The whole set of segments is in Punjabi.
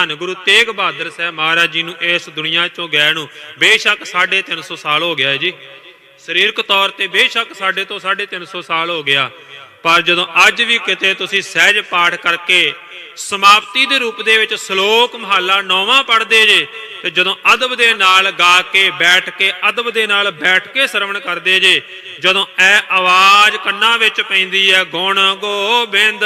ਧੰਨ ਗੁਰੂ ਤੇਗ ਬਹਾਦਰ ਸਾਹਿਬ ਮਹਾਰਾਜ ਜੀ ਨੂੰ ਇਸ ਦੁਨੀਆ ਚੋਂ ਗਏ ਨੂੰ, ਬੇਸ਼ੱਕ 350 ਸਾਲ ਹੋ ਗਿਆ ਜੀ। ਸਰੀਰਕ ਤੌਰ ਤੇ ਬੇਸ਼ੱਕ ਸਾਡੇ ਤੋਂ 350 ਸਾਲ ਹੋ ਗਿਆ। ਪਰ ਜਦੋਂ ਅੱਜ ਵੀ ਕਿਤੇ ਤੁਸੀਂ ਸਹਿਜ ਪਾਠ ਕਰਕੇ ਸਮਾਪਤੀ ਦੇ ਰੂਪ ਦੇ ਵਿੱਚ ਸ਼ਲੋਕ ਮਹੱਲਾ ਨੌਵਾਂ ਪੜ੍ਹਦੇ ਜੇ, ਤੇ ਜਦੋਂ ਅਦਬ ਦੇ ਨਾਲ ਗਾ ਕੇ ਬੈਠ ਕੇ, ਅਦਬ ਦੇ ਨਾਲ ਬੈਠ ਕੇ ਸ਼ਰਵਣ ਕਰਦੇ ਜੇ, ਜਦੋਂ ਇਹ ਆਵਾਜ਼ ਕੰਨਾਂ ਵਿੱਚ ਪੈਂਦੀ ਹੈ ਗੁਣ ਗੋਬਿੰਦ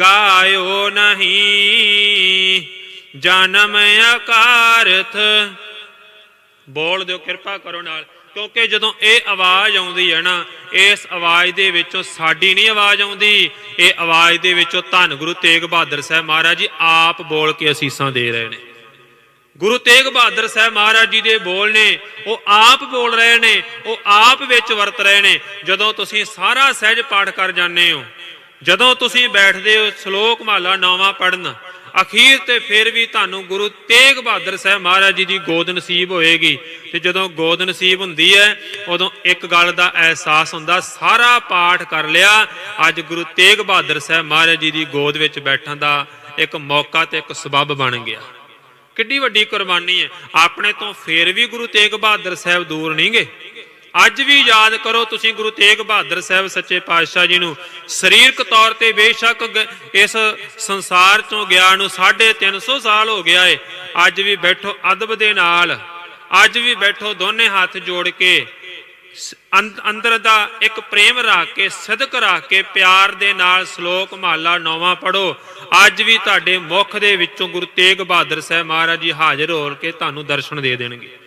ਗਾਇਓ ਨਹੀਂ। ਜਨਮ ਅਕਾਰਥ ਬੋਲ ਦਿਓ, ਕਿਰਪਾ ਕਰੋ ਨਾਲ। ਕਿਉਂਕਿ ਜਦੋਂ ਇਹ ਆਵਾਜ਼ ਆਉਂਦੀ ਹੈ ਨਾ, ਇਸ ਆਵਾਜ਼ ਦੇ ਵਿੱਚੋਂ ਸਾਡੀ ਨਹੀਂ ਆਵਾਜ਼ ਆਉਂਦੀ। ਇਹ ਆਵਾਜ਼ ਦੇ ਵਿੱਚੋਂ ਧੰਨ ਗੁਰੂ ਤੇਗ ਬਹਾਦਰ ਸਾਹਿਬ ਮਹਾਰਾਜ ਜੀ ਆਪ ਬੋਲ ਕੇ ਅਸੀਸਾਂ ਦੇ ਰਹੇ ਨੇ। ਗੁਰੂ ਤੇਗ ਬਹਾਦਰ ਸਾਹਿਬ ਮਹਾਰਾਜ ਜੀ ਦੇ ਬੋਲ ਨੇ, ਉਹ ਆਪ ਬੋਲ ਰਹੇ ਨੇ, ਉਹ ਆਪ ਵਿੱਚ ਵਰਤ ਰਹੇ ਨੇ। ਜਦੋਂ ਤੁਸੀਂ ਸਾਰਾ ਸਹਿਜ ਪਾਠ ਕਰ ਜਾਂਦੇ ਹੋ, ਜਦੋਂ ਤੁਸੀਂ ਬੈਠਦੇ ਹੋ ਸ਼ਲੋਕ ਮਾਲਾ ਨੌਵਾਂ ਪੜਨ ਅਖੀਰ ਤੇ ਫਿਰ ਵੀ ਤੁਹਾਨੂੰ ਗੁਰੂ ਤੇਗ ਬਹਾਦਰ ਸਾਹਿਬ ਮਹਾਰਾਜ ਜੀ ਦੀ ਗੋਦ ਨਸੀਬ ਹੋਏਗੀ। ਤੇ ਜਦੋਂ ਗੋਦ ਨਸੀਬ ਹੁੰਦੀ ਹੈ, ਉਦੋਂ ਇੱਕ ਗੱਲ ਦਾ ਅਹਿਸਾਸ ਹੁੰਦਾ, ਸਾਰਾ ਪਾਠ ਕਰ ਲਿਆ, ਅੱਜ ਗੁਰੂ ਤੇਗ ਬਹਾਦਰ ਸਾਹਿਬ ਮਹਾਰਾਜ ਜੀ ਦੀ ਗੋਦ ਵਿੱਚ ਬੈਠਣ ਦਾ ਇੱਕ ਮੌਕਾ ਤੇ ਇੱਕ ਸਬਬ ਬਣ ਗਿਆ। ਕਿੱਡੀ ਵੱਡੀ ਕੁਰਬਾਨੀ ਹੈ। ਆਪਣੇ ਤੋਂ ਫੇਰ ਵੀ ਗੁਰੂ ਤੇਗ ਬਹਾਦਰ ਸਾਹਿਬ ਦੂਰ ਨਹੀਂ ਗਏ ਅੱਜ ਵੀ ਯਾਦ ਕਰੋ ਤੁਸੀਂ ਗੁਰੂ ਤੇਗ ਬਹਾਦਰ ਸਾਹਿਬ ਸੱਚੇ ਪਾਤਸ਼ਾਹ ਜੀ ਨੂੰ। ਸਰੀਰਕ ਤੌਰ ਤੇ ਬੇਸ਼ੱਕ ਗ- ਇਸ ਸੰਸਾਰ ਚੋਂ ਗਿਆ ਨੂੰ 350 ਸਾਲ ਹੋ ਗਿਆ ਏ। ਅੱਜ ਵੀ ਬੈਠੋ ਅਦਬ ਦੇ ਨਾਲ। ਅੱਜ ਵੀ ਬੈਠੋ ਦੋਨੇ ਹੱਥ ਜੋੜ ਕੇ। ਸ- ਅੰਦਰ ਦਾ ਇੱਕ ਪ੍ਰੇਮ ਰੱਖ ਕੇ, ਸਦਕ ਰੱਖ ਕੇ, ਪਿਆਰ ਦੇ ਨਾਲ ਸ਼ਲੋਕ ਮਹਲਾ ਨੌਵਾਂ ਪੜੋ ਅੱਜ ਵੀ ਤੁਹਾਡੇ ਮੁਖ ਦੇ ਵਿੱਚੋਂ ਗੁਰੂ ਤੇਗ ਬਹਾਦਰ ਸਾਹਿਬ ਮਹਾਰਾਜ ਜੀ ਹਾਜ਼ਰ ਹੋ ਕੇ ਤੁਹਾਨੂੰ ਦਰਸ਼ਨ ਦੇ ਦੇਣਗੇ।